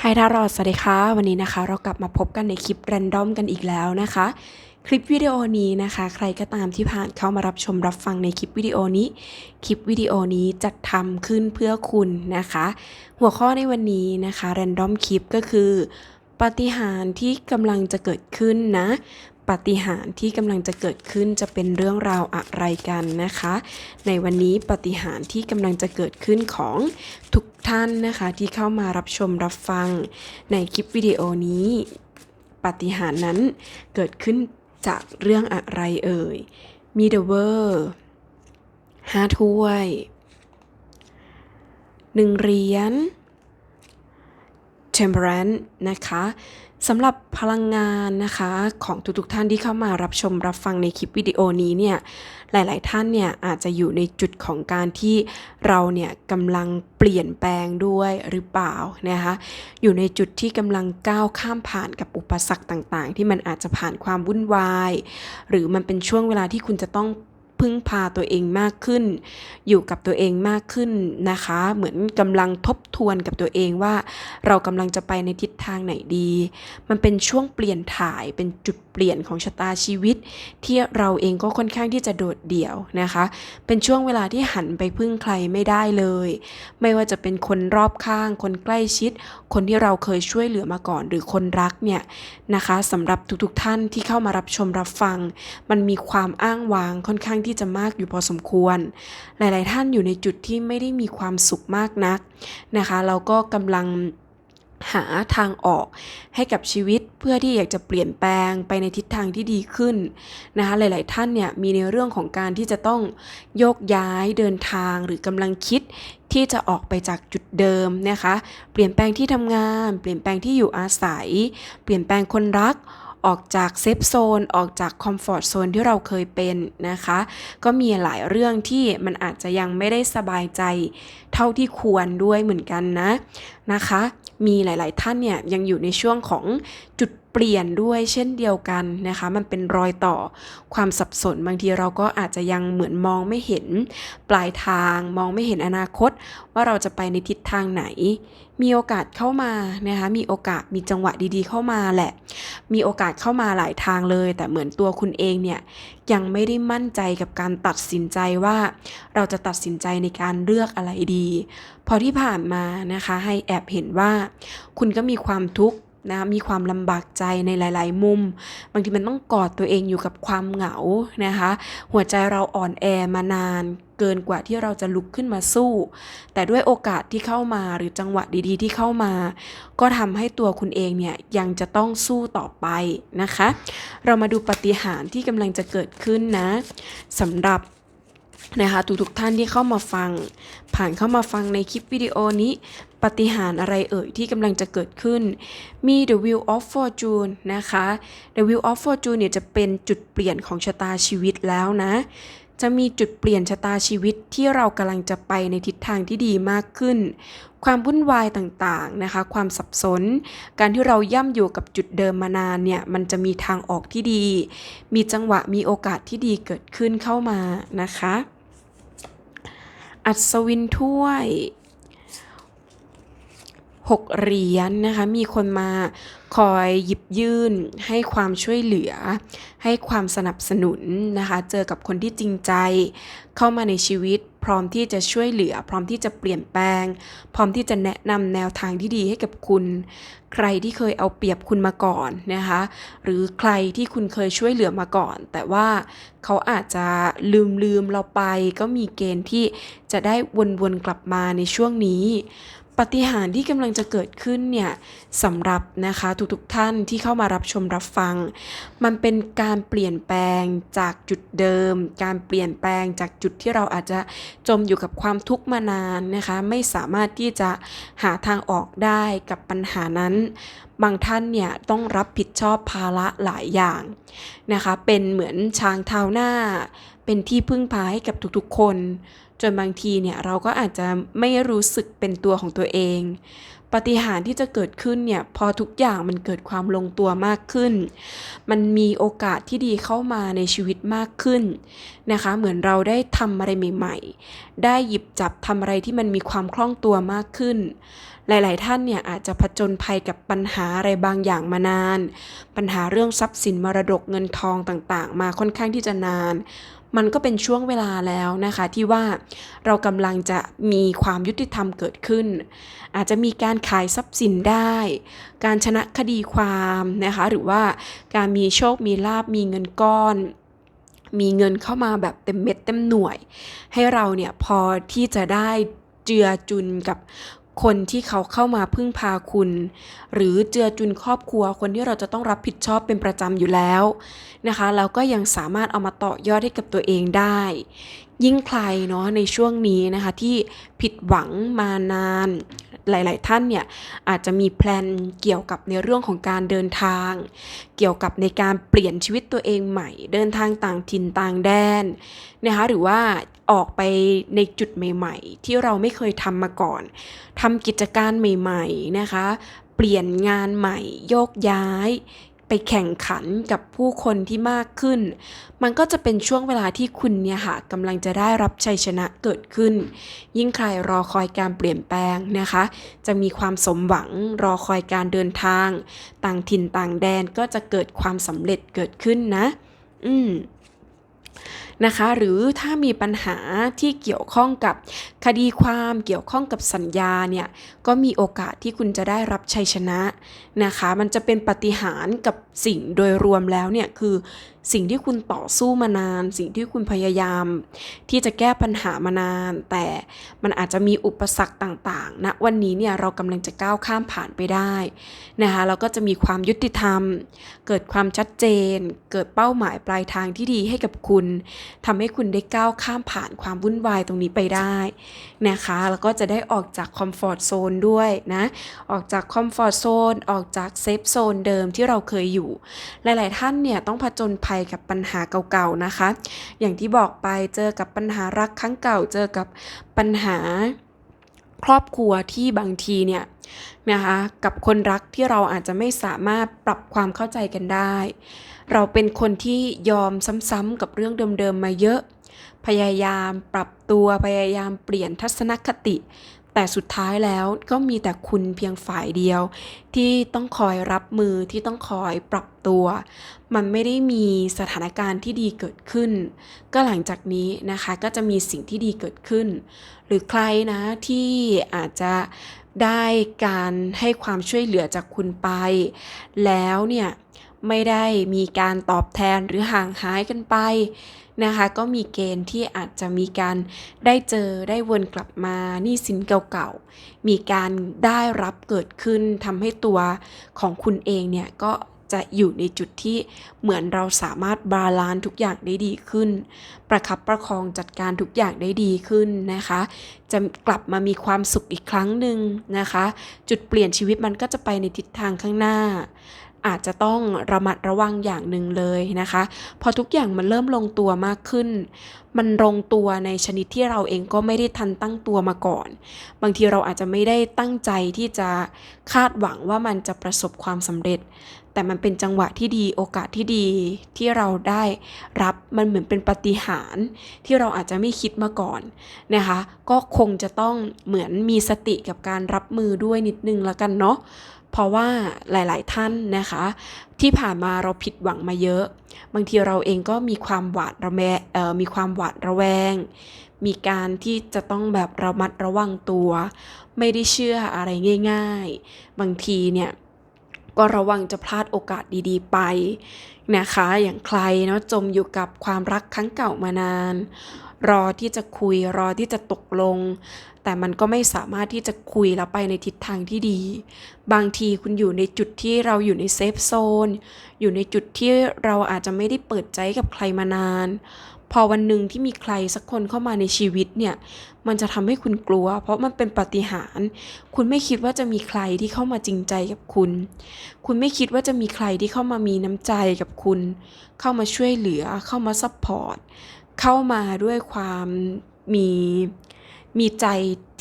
ไฮทารอดสวัสดีค่ะ วันนี้นะคะ เรากลับมาพบกันในคลิปแรนดอมกันอีกแล้วนะคะ คลิปวิดีโอนี้นะคะ ใครก็ตามที่ผ่านเข้ามารับชมรับฟังในคลิปวิดีโอนี้ คลิปวิดีโอนี้จัดทำขึ้นเพื่อคุณนะคะ หัวข้อในวันนี้นะคะแรนดอมคลิปก็คือปาฏิหาริย์ที่กำลังจะเกิดขึ้นนะปาฏิหาริย์ที่กำลังจะเกิดขึ้นจะเป็นเรื่องราวอะไรกันนะคะ ในวันนี้ปาฏิหาริย์ที่กำลังจะเกิดขึ้นของ ท่านนะคะที่เข้ามารับชมรับฟังในคลิปวิดีโอนี้ ปฏิหารนั้นเกิดขึ้นจากเรื่องอะไรเอ่ยมีเดอะเวอร์ห้าถ้วยหนึ่งเหรียญ Temperance นะคะ สำหรับพลังงานนะคะของทุกๆท่านที่เข้ามารับชมรับฟังในคลิปวิดีโอนี้เนี่ยหลายๆท่านเนี่ยอาจจะอยู่ในจุดของการที่เราเนี่ยกำลังเปลี่ยนแปลงด้วยหรือเปล่านะคะอยู่ในจุดที่กำลังก้าวข้ามผ่านกับอุปสรรคต่างๆ ที่มันอาจจะผ่านความวุ่นวาย หรือมันเป็นช่วงเวลาที่คุณจะต้อง พึ่งพาตัวเองมากขึ้น อยู่กับตัวเองมากขึ้นนะคะ เหมือนกำลังทบทวนกับตัวเองว่า เรากำลังจะไปในทิศทางไหนดี มันเป็นช่วงเปลี่ยนถ่ายเป็นจุดเปลี่ยนของชะตาชีวิต ที่เราเองก็ค่อนข้างที่จะโดดเดี่ยวนะคะ เป็นช่วงเวลาที่หันไปพึ่งใครไม่ได้เลย ไม่ว่าจะเป็นคนรอบข้าง คนใกล้ชิด คนที่เราเคยช่วยเหลือมาก่อน หรือคนรักเนี่ยนะคะสำหรับทุกๆท่านที่เข้ามารับชมรับฟัง มันมีความอ้างว้างค่อนข้างที่จะมากอยู่พอสมควร หลาย ๆ ท่านอยู่ในจุดที่ไม่ได้มีความสุขมากนักนะคะเราก็กำลังหาทางออกให้กับชีวิตเพื่อที่อยากจะเปลี่ยนแปลงไปในทิศทางที่ดีขึ้นนะคะหลาย ๆ ท่านเนี่ยมีในเรื่องของการที่จะต้องโยกย้ายเดินทางหรือกำลังคิดที่จะออกไปจากจุดเดิมนะคะ เปลี่ยนแปลงที่ทำงาน เปลี่ยนแปลงที่อยู่อาศัย เปลี่ยนแปลงคนรัก ออกจากเซฟโซนออกจากคอมฟอร์ทโซนที่เราเคยเป็นนะคะ ก็มีหลายเรื่องที่มันอาจจะยังไม่ได้สบายใจเท่าที่ควรด้วยเหมือนกันนะนะคะ มีหลาย ๆ ท่านเนี่ยยังอยู่ในช่วงของจุด เปลี่ยนด้วยเช่นเดียวกันนะคะ มันเป็นรอยต่อความสับสนบางทีเราก็อาจจะยังเหมือนมองไม่เห็นปลายทาง มองไม่เห็นอนาคต ว่าเราจะไปในทิศทางไหน มีโอกาสเข้ามานะคะมีโอกาสมีจังหวะดีๆเข้ามาแหละ มีโอกาสเข้ามาหลายทางเลย แต่เหมือนตัวคุณเองเนี่ยยังไม่ได้มั่นใจกับการตัดสินใจว่า เราจะตัดสินใจในการเลือกอะไรดี พอที่ผ่านมานะคะให้แอบเห็นว่า คุณก็มีความทุกข์ นะมีความลำบากใจในหลาย ๆ มุม บางทีมันต้องกอดตัวเองอยู่กับความเหงานะคะ หัวใจเราอ่อนแอมานานเกินกว่าที่เราจะลุกขึ้นมาสู้ แต่ด้วยโอกาสที่เข้ามาหรือจังหวะดีๆ ที่เข้ามา ก็ทำให้ตัวคุณเองเนี่ยยังจะต้องสู้ต่อไปนะคะ เรามาดูปฏิหารที่กำลังจะเกิดขึ้นนะสำหรับ นะคะทุกๆท่านที่เข้ามาฟัง ผ่านเข้ามาฟังในคลิปวิดีโอนี้ ปฏิหารอะไรเอ่ยที่กำลังจะเกิดขึ้น มี The Wheel of Fortune นะคะ The Wheel of Fortune เนี่ยจะเป็นจุดเปลี่ยนของชะตาชีวิตแล้วนะ จะมีจุดเปลี่ยนชะตาชีวิตที่เรากำลังจะไปในทิศทางที่ดีมากขึ้น ความวุ่นวายต่างๆนะคะ ความสับสน การที่เราย่ำอยู่กับจุดเดิมมานานเนี่ย มันจะมีทางออกที่ดี มีจังหวะมีโอกาสที่ดีเกิดขึ้นเข้ามานะคะ อัศวินถ้วย หกเหรียญนนะคะ มีคนมาคอยหยิบยื่น ให้ความช่วยเหลือ ให้ความสนับสนุนนะคะ เจอกับคนที่จริงใจ เข้ามาในชีวิต พร้อมที่จะช่วยเหลือ พร้อมที่จะเปลี่ยนแปลง พร้อมที่จะแนะนำแนวทางที่ดีให้กับคุณ ใครที่เคยเอาเปรียบคุณมาก่อนนะคะ หรือใครที่คุณเคยช่วยเหลือมาก่อน แต่ว่าเขาอาจจะลืมลืมเราไป ก็มีเกณฑ์ที่จะได้วนๆกลับมาในช่วงนี้ ปฏิหารย์ที่กำลังจะเกิดขึ้นเนี่ยสำหรับนะคะทุกๆท่านที่เข้ามารับชมรับฟัง มันเป็นการเปลี่ยนแปลงจากจุดเดิม การเปลี่ยนแปลงจากจุดที่เราอาจจะจมอยู่กับความทุกข์มานานนะคะ ไม่สามารถที่จะหาทางออกได้กับปัญหานั้น บางท่านเนี่ยต้องรับผิดชอบภาระหลายอย่างนะคะ เป็นเหมือนช้างเท้าหน้า เป็นที่พึ่งพาให้กับทุกๆคน จนบางทีเนี่ยเราก็อาจจะไม่รู้สึกเป็นตัวของตัวเอง ปฏิหารที่จะเกิดขึ้นเนี่ยพอทุกอย่างมันเกิดความลงตัวมากขึ้น มันมีโอกาสที่ดีเข้ามาในชีวิตมากขึ้นนะคะ เหมือนเราได้ทำอะไรใหม่ ๆ ได้หยิบจับทำอะไรที่มันมีความคล่องตัวมากขึ้น หลาย ๆ ท่านเนี่ยอาจจะผจญภัยกับปัญหาอะไรบางอย่างมานาน ปัญหาเรื่องทรัพย์สินมรดกเงินทองต่างๆ มาค่อนข้างที่จะนาน มันก็เป็นช่วงเวลาแล้วนะคะ ที่ว่าเรากำลังจะมีความยุติธรรมเกิดขึ้น อาจจะมีการขายทรัพย์สินได้ การชนะคดีความนะคะ หรือว่าการมีโชคมีลาบมีเงินก้อนมีเงินเข้ามาแบบเต็มเม็ดเต็มหน่วย ให้เราเนี่ยพอที่จะได้เจือจุนกับ คนที่เขาเข้ามาพึ่งพาคุณ หรือเจือจุนครอบครัวคนที่เราจะต้องรับผิดชอบเป็นประจำอยู่แล้วนะคะแล้วก็ยังสามารถเอามาต่อยอดให้กับตัวเองได้ ยิ่งใครเนาะในช่วงนี้นะคะที่ผิดหวังมานาน หลาย ๆ ท่านเนี่ยอาจจะมีแพลนเกี่ยวกับในเรื่องของการเดินทาง เกี่ยวกับในการเปลี่ยนชีวิตตัวเองใหม่ เดินทางต่างถิ่นต่างแดนนะคะหรือว่าออกไปในจุดใหม่ ๆ ที่เราไม่เคยทำมาก่อนทำกิจการใหม่ ๆ นะคะ เปลี่ยนงานใหม่ โยกย้าย ไปแข่งขันกับผู้คนที่มากขึ้น มันก็จะเป็นช่วงเวลาที่คุณเนี่ยค่ะกำลังจะได้รับชัยชนะเกิดขึ้น ยิ่งใครรอคอยการเปลี่ยนแปลงนะคะ จะมีความสมหวังรอคอยการเดินทาง ต่างถิ่นต่างแดนก็จะเกิดความสำเร็จเกิดขึ้นนะ อืม นะคะ หรือถ้ามีปัญหาที่เกี่ยวข้องกับคดีความเกี่ยวข้องกับสัญญาเนี่ยก็มีโอกาสที่คุณจะได้รับชัยชนะนะคะ มันจะเป็นปฏิหารกับ สิ่งโดยรวมแล้วเนี่ยคือสิ่งที่คุณต่อสู้มานาน สิ่งที่คุณพยายาม ที่จะแก้ปัญหามานาน แต่มันอาจจะมีอุปสรรคต่างๆณนะวันนี้เนี่ยเรากำลังจะก้าวข้ามผ่านไปได้นะคะเราก็จะมีความยุติธรรม เกิดความชัดเจน เกิดเป้าหมายปลายทางที่ดีให้กับคุณทำให้คุณได้ก้าวข้ามผ่านความวุ่นวายตรงนี้ไปได้นะคะแล้วก็จะได้ออกจากคอมฟอร์ทโซนด้วยนะออกจากคอมฟอร์ทโซนออกจากเซฟโซนเดิมที่เราเคยอยู่หลายๆท่านเนี่ยต้องผจญภัยกับปัญหาเก่าๆนะคะ อย่างที่บอกไปเจอกับปัญหารักครั้งเก่า เจอกับปัญหาครอบครัวที่บางทีเนี่ยนะคะกับคนรักที่เราอาจจะไม่สามารถปรับความเข้าใจกันได้ เราเป็นคนที่ยอมซ้ำๆกับเรื่องเดิมๆมาเยอะ พยายามปรับตัวพยายามเปลี่ยนทัศนคติ แต่สุดท้ายแล้วก็มีแต่คุณเพียงฝ่ายเดียว ที่ต้องคอยรับมือที่ต้องคอยปรับตัว มันไม่ได้มีสถานการณ์ที่ดีเกิดขึ้น ก็หลังจากนี้นะคะก็จะมีสิ่งที่ดีเกิดขึ้น หรือใครนะที่อาจจะได้การให้ความช่วยเหลือจากคุณไป แล้วเนี่ยไม่ได้มีการตอบแทนหรือห่างหายกันไป นะคะ ก็มีเกณฑ์ที่อาจจะมีการได้เจอได้วนกลับมานี้สินเก่าๆ มีการได้รับเกิดขึ้นทำให้ตัวของคุณเองเนี่ยก็จะอยู่ในจุดที่เหมือนเราสามารถบาลานซ์ทุกอย่างได้ดีขึ้น ประคับประคองจัดการทุกอย่างได้ดีขึ้นนะคะ จะกลับมามีความสุขอีกครั้งหนึ่งนะคะ จุดเปลี่ยนชีวิตมันก็จะไปในทิศทางข้างหน้า อาจจะต้องระมัดระวังอย่างหนึ่งเลยนะคะ พอทุกอย่างมันเริ่มลงตัวมากขึ้น มันลงตัวในชนิดที่เราเองก็ไม่ได้ทันตั้งตัวมาก่อน บางทีเราอาจจะไม่ได้ตั้งใจที่จะคาดหวังว่ามันจะประสบความสำเร็จ แต่มันเป็นจังหวะที่ดีโอกาสที่ดีที่เราได้รับมันเหมือนเป็นปาฏิหารย์ที่เราอาจจะไม่คิดมาก่อนนะคะ ก็คงจะต้องเหมือนมีสติกับการรับมือด้วยนิดนึงแล้วกันเนาะ เพราะว่าหลาย ๆ ท่านนะคะ ที่ผ่านมาเราผิดหวังมาเยอะ บางทีเราเองก็มีความหวาดระแวงมีความหวาดระแวง มีการที่จะต้องแบบระมัดระวังตัว ไม่ได้เชื่ออะไรง่าย ๆ บางทีเนี่ยก็ระวังจะพลาดโอกาสดีๆ ไปนะคะ อย่างใครเนาะจมอยู่กับความรักครั้งเก่ามานาน รอที่จะคุยรอที่จะตกลง แต่มันก็ไม่สามารถที่จะคุยแล้วไปในทิศทางที่ดี บางทีคุณอยู่ในจุดที่เราอยู่ในเซฟโซนอยู่ในจุดที่เราอาจจะไม่ได้เปิดใจกับใครมานาน พอวันหนึ่งที่มีใครสักคนเข้ามาในชีวิตเนี่ย มันจะทำให้คุณกลัว เพราะมันเป็นปาฏิหาริย์คุณไม่คิดว่าจะมีใครที่เข้ามาจริงใจกับคุณ คุณไม่คิดว่าจะมีใครที่เข้ามามีน้ำใจกับคุณ เข้ามาช่วยเหลือเข้ามาซัพพอร์ต เข้ามาด้วยความมีมีใจ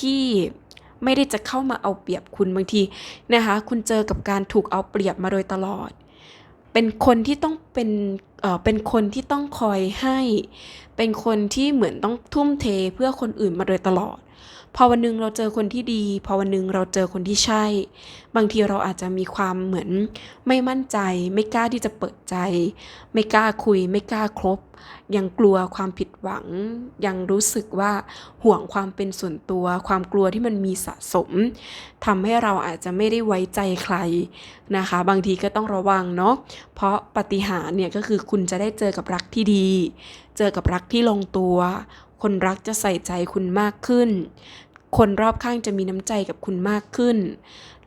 ที่ไม่ได้จะเข้ามาเอาเปรียบคุณบางทีนะคะ คุณเจอกับการถูกเอาเปรียบมาโดยตลอด เป็นคนที่ต้องเป็นเอ่อเป็นคนที่ต้องคอยให้ เป็นคนที่เหมือนต้องทุ่มเทเพื่อคนอื่นมาโดยตลอด พอวันหนึงเราเจอคนที่ดี พอวันหนึงเราเจอคนที่ใช่ บางทีเราอาจจะมีความเหมือนไม่มั่นใจ ไม่กล้าที่จะเปิดใจ ไม่กล้าคุย ไม่กล้าคบ ยังกลัวความผิดหวัง ยังรู้สึกว่าห่วงความเป็นส่วนตัว ความกลัวที่มันมีสะสมทำให้เราอาจจะไม่ได้ไว้ใจใครนะคะ บางทีก็ต้องระวังเนาะเพราะปฏิหาร์เนี่ยก็คือคุณจะได้เจอกับรักที่ดี เจอกับรักที่ลงตัว คนรักจะใส่ใจคุณมากขึ้น คนรอบข้างจะมีน้ำใจกับคุณมากขึ้น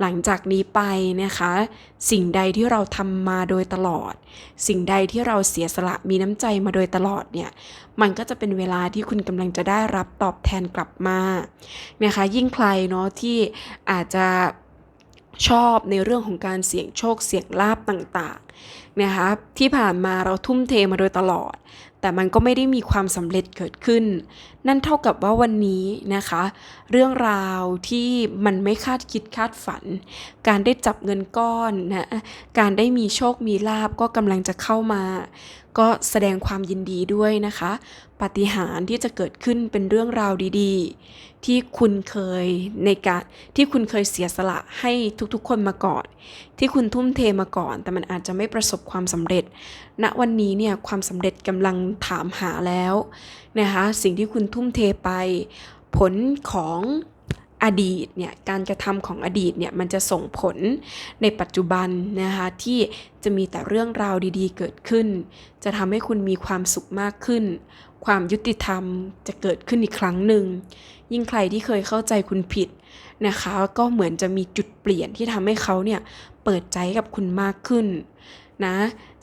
หลังจากนี้ไปนะคะ สิ่งใดที่เราทำมาโดยตลอด สิ่งใดที่เราเสียสละมีน้ำใจมาโดยตลอดเนี่ย มันก็จะเป็นเวลาที่คุณกำลังจะได้รับตอบแทนกลับมา นะคะ ยิ่งใครเนาะที่อาจจะ ชอบในเรื่องของการเสี่ยงโชคเสี่ยงลาบต่างๆนะคะที่ผ่านมาเราทุ่มเทมาโดยตลอด แต่มันก็ไม่ได้มีความสำเร็จเกิดขึ้น นั่นเท่ากับว่าวันนี้นะคะ เรื่องราวที่มันไม่คาดคิดคาดฝัน การได้จับเงินก้อนนะการได้มีโชคมีลาบก็กำลังจะเข้ามา ก็แสดงความยินดีด้วยนะคะ ปาฏิหาริย์ที่จะเกิดขึ้นเป็นเรื่องราวดีๆ ที่คุณเคยในการที่คุณเคยเสียสละให้ทุกๆคนมาก่อน ที่คุณทุ่มเทมาก่อน แต่มันอาจจะไม่ประสบความสำเร็จ ณวันนี้เนี่ยความสำเร็จกำลังถามหาแล้วนะคะ สิ่งที่คุณทุ่มเทไป ผลของ อดีตเนี่ยการกระทำของอดีตเนี่ยมันจะส่งผลในปัจจุบันนะคะที่จะมีแต่เรื่องราวดีๆ เกิดขึ้น จะทำให้คุณมีความสุขมากขึ้น ความยุติธรรมจะเกิดขึ้นอีกครั้งหนึ่ง ยิ่งใครที่เคยเข้าใจคุณผิดนะคะ ก็เหมือนจะมีจุดเปลี่ยนที่ทำให้เขาเนี่ยเปิดใจกับคุณมากขึ้น นะ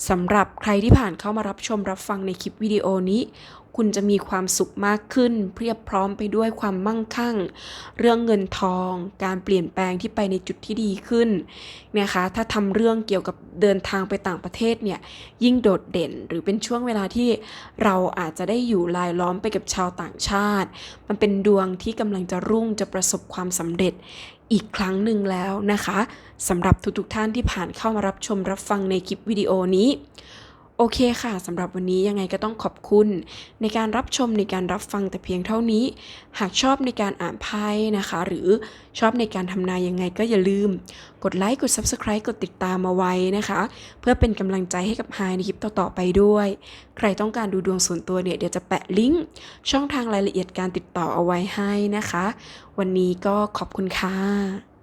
สำหรับใครที่ผ่านเข้ามารับชมรับฟังในคลิปวิดีโอนี้ คุณจะมีความสุขมากขึ้น เพียบพร้อมไปด้วยความมั่งคั่ง เรื่องเงินทอง การเปลี่ยนแปลงที่ไปในจุดที่ดีขึ้นนะคะ ถ้าทำเรื่องเกี่ยวกับเดินทางไปต่างประเทศเนี่ยยิ่งโดดเด่นหรือเป็นช่วงเวลาที่เราอาจจะได้อยู่รายล้อมไปกับชาวต่างชาติ มันเป็นดวงที่กำลังจะรุ่งจะประสบความสำเร็จ อีกครั้งหนึ่งแล้วนะคะสำหรับทุกๆท่านที่ผ่านเข้ามารับชมรับฟังในคลิปวิดีโอนี้ โอเคค่ะสำหรับวันนี้ยังไงก็ต้องขอบคุณ ในการรับชมในการรับฟังแต่เพียงเท่านี้ หากชอบในการอ่านไพ่นะคะ หรือชอบในการทำนายยังไงก็อย่าลืม กดไลค์กด Subscribe กดติดตามมาไว้นะคะ เพื่อเป็นกำลังใจให้กับไฮในคลิปต่อๆไปด้วย ใครต้องการดูดวงส่วนตัวเนี่ยเดี๋ยวจะแปะลิงก์ช่องทางรายละเอียดการติดต่อเอาไว้ให้นะคะ วันนี้ก็ขอบคุณค่ะ